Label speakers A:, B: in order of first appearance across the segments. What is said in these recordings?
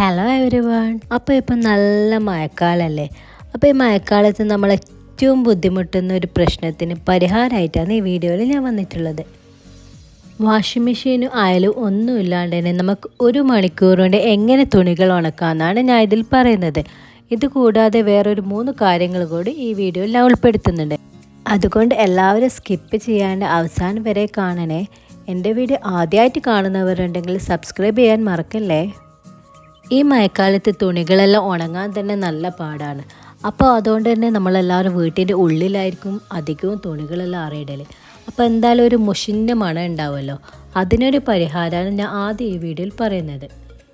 A: Hello every one അപ്പോൾ ഇപ്പം നല്ല മഴക്കാലല്ലേ? അപ്പോൾ ഈ മഴക്കാലത്ത് നമ്മൾ ഏറ്റവും ബുദ്ധിമുട്ടുന്ന ഒരു പ്രശ്നത്തിന് പരിഹാരമായിട്ടാണ് ഈ വീഡിയോയിൽ ഞാൻ വന്നിട്ടുള്ളത്. വാഷിംഗ് മെഷീനും ആയാലും ഒന്നും ഇല്ലാണ്ട് തന്നെ നമുക്ക് ഒരു മണിക്കൂർ കൊണ്ട് എങ്ങനെ തുണികൾ ഉണക്കാമെന്നാണ് ഞാൻ ഇതിൽ പറയുന്നത്. ഇത് കൂടാതെ വേറൊരു മൂന്ന് കാര്യങ്ങൾ കൂടി ഈ വീഡിയോയിൽ ഞാൻ ഉൾപ്പെടുത്തുന്നുണ്ട്. അതുകൊണ്ട് എല്ലാവരും സ്കിപ്പ് ചെയ്യാണ്ട് അവസാനം വരെ കാണണേ. എന്റെ വീഡിയോ ആദ്യമായിട്ട് കാണുന്നവരുണ്ടെങ്കിൽ സബ്സ്ക്രൈബ് ചെയ്യാൻ മറക്കല്ലേ? ഈ മഴക്കാലത്ത് തുണികളെല്ലാം ഉണങ്ങാൻ തന്നെ നല്ല പാടാണ്. അപ്പോൾ അതുകൊണ്ട് തന്നെ നമ്മളെല്ലാവരും വീട്ടിന്റെ ഉള്ളിലായിരിക്കും അധികവും തുണികളെല്ലാം അറിയിടൽ അപ്പോൾ എന്തായാലും ഒരു മുഷിന്റെ മണം ഉണ്ടാവുമല്ലോ അതിനൊരു പരിഹാരമാണ് ഞാൻ ആദ്യം ഈ വീഡിയോയിൽ പറയുന്നത്.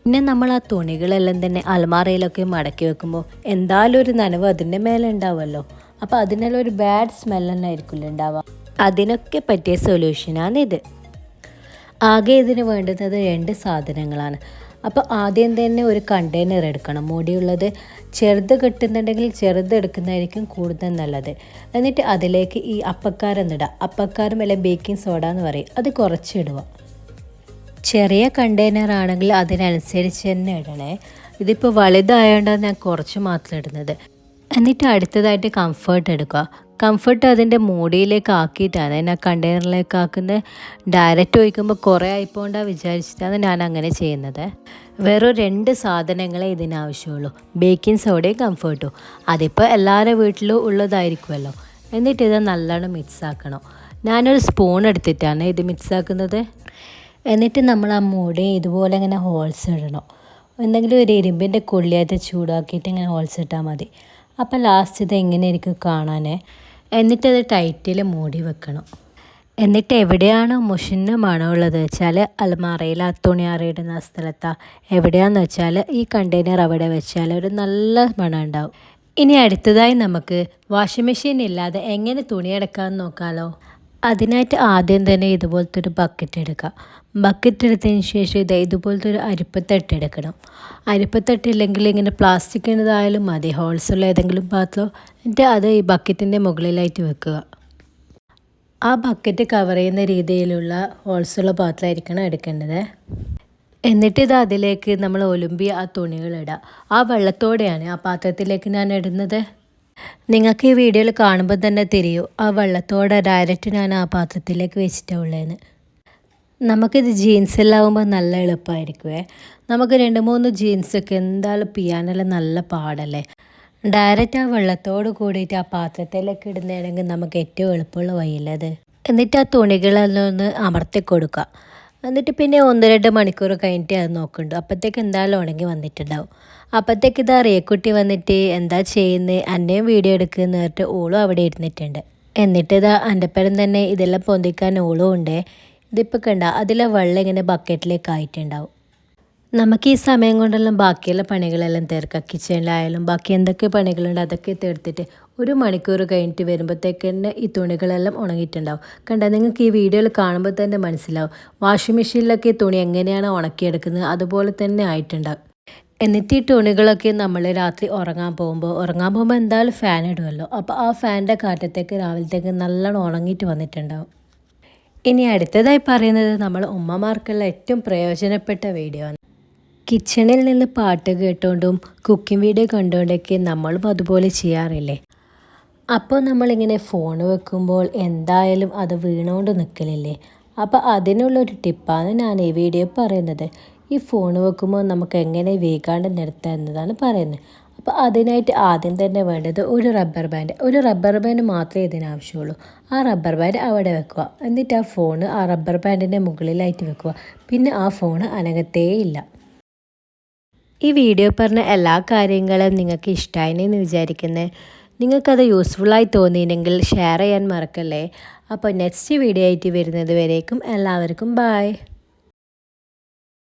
A: പിന്നെ നമ്മൾ ആ തുണികളെല്ലാം തന്നെ അലമാറയിലൊക്കെ മടക്കി വെക്കുമ്പോൾ എന്തായാലും ഒരു നനവ് അതിന്റെ മേലെ ഉണ്ടാവുമല്ലോ അപ്പോൾ അതിനെല്ലാം ഒരു ബാഡ് സ്മെൽ തന്നെ ഉണ്ടാവുക. അതിനൊക്കെ പറ്റിയ സൊല്യൂഷനാണ് ഇത്. ആകെ ഇതിന് വേണ്ടുന്നത് രണ്ട് സാധനങ്ങളാണ്. അപ്പോൾ ആദ്യം തന്നെ ഒരു കണ്ടെയ്നർ എടുക്കണം. മുടിയുള്ളത് ചെറുത് കിട്ടുന്നുണ്ടെങ്കിൽ ചെറുത് എടുക്കുന്നതായിരിക്കും കൂടുതൽ നല്ലത്. എന്നിട്ട് അതിലേക്ക് ഈ അപ്പക്കാരം ഇടുക അപ്പക്കാരം അല്ലെ ബേക്കിംഗ് സോഡ എന്ന് പറയും. അത് കുറച്ചിടുക ചെറിയ കണ്ടെയ്നർ ആണെങ്കിൽ അതിനനുസരിച്ച് തന്നെ ഇടണേ. ഇതിപ്പോൾ വലുതായതുകൊണ്ടാണ് ഞാൻ കുറച്ച് മാത്രം ഇടുന്നത്. എന്നിട്ട് അടുത്തതായിട്ട് കംഫർട്ട് എടുക്കുക. കംഫർട്ട് അതിന്റെ മൂടിയിലേക്ക് ആക്കിയിട്ടാണ്. ആ കണ്ടെയ്നറിലേക്ക് ആക്കുന്നത് ഡയറക്റ്റ് ഒഴിക്കുമ്പോൾ കുറേ ആയിപ്പോണ്ടാണ് വിചാരിച്ചിട്ടാണ് ഞാൻ അങ്ങനെ ചെയ്യുന്നത്. വെറും രണ്ട് സാധനങ്ങളെ ഇതിനാവശ്യമുള്ളൂ. ബേക്കിംഗ് സോഡയും കംഫർട്ടും അതിപ്പോൾ എല്ലാവരുടെ വീട്ടിലും ഉള്ളതായിരിക്കുമല്ലോ. എന്നിട്ട് ഇത് നല്ലോണം മിക്സ് ആക്കണം. ഞാനൊരു സ്പൂൺ എടുത്തിട്ടാണ് ഇത് മിക്സ് ആക്കുന്നത്. എന്നിട്ട് നമ്മൾ ആ മൂടി ഇതുപോലെ ഇങ്ങനെ ഹോൾസ് ഇടണം. എന്തെങ്കിലും ഒരു ഇരുമ്പിന്റെ കൊള്ളിയായിട്ട് ചൂടാക്കിയിട്ട് ഇങ്ങനെ ഹോൾസ് ഇട്ടാൽ മതി. അപ്പോൾ ലാസ്റ്റ് ഇത് എങ്ങനെയായിരിക്കും കാണാൻ എന്നിട്ടത് ടൈറ്റിൽ മൂടി വെക്കണം. എന്നിട്ട് എവിടെയാണ് മുഷിന്ന മണമുള്ളത്? വെച്ചാൽ അലമാറയിൽ ആ തുണി അറിയിടുന്ന സ്ഥലത്താണ് എവിടെയാണെന്ന് വെച്ചാൽ ഈ കണ്ടെയ്നർ അവിടെ വെച്ചാൽ ഒരു നല്ല മണം ഉണ്ടാവും. ഇനി അടുത്തതായി നമുക്ക് വാഷിംഗ് മെഷീൻ ഇല്ലാതെ എങ്ങനെ തുണി എടുക്കാമെന്ന് നോക്കാമല്ലോ അതിനായിട്ട് ആദ്യം തന്നെ ഇതുപോലത്തെ ഒരു ബക്കറ്റ് എടുക്കുക. ബക്കറ്റ് എടുത്തതിന് ശേഷം ഇത് ഇതുപോലത്തെ ഒരു അരിപ്പത്തട്ട് എടുക്കണം. അരിപ്പത്തട്ട് ഇല്ലെങ്കിൽ ഇങ്ങനെ പ്ലാസ്റ്റിക്കിന്റെതായാലും മതി. ഹോൾസുള്ള ഏതെങ്കിലും പാത്രമോ എന്നിട്ട് അത് ഈ ബക്കറ്റിന്റെ മുകളിലായിട്ട് വെക്കുക. ആ ബക്കറ്റ് കവർ ചെയ്യുന്ന രീതിയിലുള്ള ഹോൾസുള്ള പാത്രമായിരിക്കണം എടുക്കേണ്ടത്. എന്നിട്ട് ഇത് അതിലേക്ക് നമ്മൾ ഒലുമ്പി ആ തുണികൾ ഇടുക. ആ വെള്ളത്തോടെയാണ് ആ പാത്രത്തിലേക്ക് ഞാൻ ഇടുന്നത്. നിങ്ങൾക്ക് ഈ വീഡിയോയിൽ കാണുമ്പോൾ തന്നെ തിരിയൂ. ആ വെള്ളത്തോടെ ഡയറക്റ്റ് ഞാൻ ആ പാത്രത്തിലേക്ക് വെച്ചിട്ടാണ് ഉള്ളതെന്ന് നമുക്കിത് ജീൻസിലാവുമ്പോൾ നല്ല എളുപ്പമായിരിക്കുമേ നമുക്ക് രണ്ട് മൂന്ന് ജീൻസൊക്കെ എന്തായാലും പിയാനെല്ലാം നല്ല പാടല്ലേ. ഡയറക്റ്റ് ആ വെള്ളത്തോട് കൂടിയിട്ട് ആ പാത്രത്തിലേക്ക് ഇടുന്നതാണെങ്കിൽ നമുക്ക് ഏറ്റവും എളുപ്പമുള്ള വഴിയില്ലത് എന്നിട്ട് ആ തുണികളെല്ലാം ഒന്ന് അമർത്തി കൊടുക്കുക. എന്നിട്ട് പിന്നെ ഒന്ന് രണ്ട് മണിക്കൂർ കഴിഞ്ഞിട്ട് അത് നോക്കുന്നുണ്ട് അപ്പോഴത്തേക്ക് എന്തായാലും ഉണങ്ങി വന്നിട്ടുണ്ടാവും. അപ്പോഴത്തേക്ക് ഇതാ റിയക്കുട്ടി വന്നിട്ട് എന്താ ചെയ്യുന്നത് എന്നെയും വീഡിയോ എടുക്കുന്ന പറഞ്ഞിട്ട് ഓളും അവിടെ ഇരുന്നിട്ടുണ്ട്. എന്നിട്ട് ഇതാ എന്റെ പേരും തന്നെ ഇതെല്ലാം പൊന്തിക്കാൻ ഓളും ഉണ്ട്. ഇതിപ്പോൾ കണ്ട അതിലെ വെള്ളം ഇങ്ങനെ ബക്കറ്റിലേക്ക് ആയിട്ടുണ്ടാവും. നമുക്ക് ഈ സമയം കൊണ്ടെല്ലാം ബാക്കിയുള്ള പണികളെല്ലാം തീർക്കാം. കിച്ചണിലായാലും ബാക്കി എന്തൊക്കെ പണികളുണ്ട് അതൊക്കെ തീർത്തിട്ട് ഒരു മണിക്കൂർ കഴിഞ്ഞിട്ട് വരുമ്പോഴത്തേക്ക് തന്നെ ഈ തുണികളെല്ലാം ഉണങ്ങിയിട്ടുണ്ടാവും. കണ്ട നിങ്ങൾക്ക് ഈ വീഡിയോയിൽ കാണുമ്പോൾ തന്നെ മനസ്സിലാവും. വാഷിംഗ് മെഷീനിലൊക്കെ തുണി എങ്ങനെയാണ് ഉണക്കിയെടുക്കുന്നത്? അതുപോലെ തന്നെ ആയിട്ടുണ്ടാവും. എന്നിട്ട് ഈ തുണികളൊക്കെ നമ്മൾ രാത്രി ഉറങ്ങാൻ പോകുമ്പോൾ ഉറങ്ങാൻ പോകുമ്പോൾ എന്തായാലും ഫാൻ ഇടുമല്ലോ അപ്പോൾ ആ ഫാനിന്റെ കാറ്റത്തേക്ക് രാവിലത്തേക്ക് നല്ലോണം ഉണങ്ങിയിട്ട് വന്നിട്ടുണ്ടാവും. ഇനി അടുത്തതായി പറയുന്നത് നമ്മൾ ഉമ്മമാർക്കുള്ള ഏറ്റവും പ്രയോജനപ്പെട്ട വീഡിയോ ആണ്. കിച്ചണിൽ നിന്ന് പാട്ട് കേട്ടുകൊണ്ടും കുക്കിംഗ് വീഡിയോ കണ്ടുകൊണ്ടൊക്കെ നമ്മളും അതുപോലെ ചെയ്യാറില്ലേ? അപ്പോൾ നമ്മളിങ്ങനെ ഫോൺ വെക്കുമ്പോൾ എന്തായാലും അത് വീണുകൊണ്ട് നിൽക്കലില്ലേ അപ്പോൾ അതിനുള്ളൊരു ടിപ്പാണ് ഞാൻ ഈ വീഡിയോ പറയുന്നത്. ഈ ഫോൺ വെക്കുമ്പോൾ നമുക്ക് എങ്ങനെ വീകാണ്ട് നിർത്താം എന്നതാണ് പറയുന്നത്. അപ്പോൾ അതിനായിട്ട് ആദ്യം തന്നെ വേണ്ടത് ഒരു റബ്ബർ ബാൻഡ് ഒരു റബ്ബർ ബാൻഡ് മാത്രമേ ഇതിനാവശ്യമുള്ളൂ. ആ റബ്ബർ ബാൻഡ് അവിടെ വെക്കുക. എന്നിട്ട് ആ ഫോൺ ആ റബ്ബർ ബാൻഡിന്റെ മുകളിലായിട്ട് വെക്കുക. പിന്നെ ആ ഫോൺ അനങ്ങത്തേയില്ല ഈ വീഡിയോ പറഞ്ഞ എല്ലാ കാര്യങ്ങളും നിങ്ങൾക്ക് ഇഷ്ടമായെന്ന് വിചാരിക്കുന്നത് നിങ്ങൾക്കത് യൂസ്ഫുള്ളായി തോന്നിയില്ലെങ്കിൽ ഷെയർ ചെയ്യാൻ മറക്കല്ലേ. അപ്പോൾ നെക്സ്റ്റ് വീഡിയോ ആയിട്ട് വരുന്നത് വരേക്കും എല്ലാവർക്കും ബായ്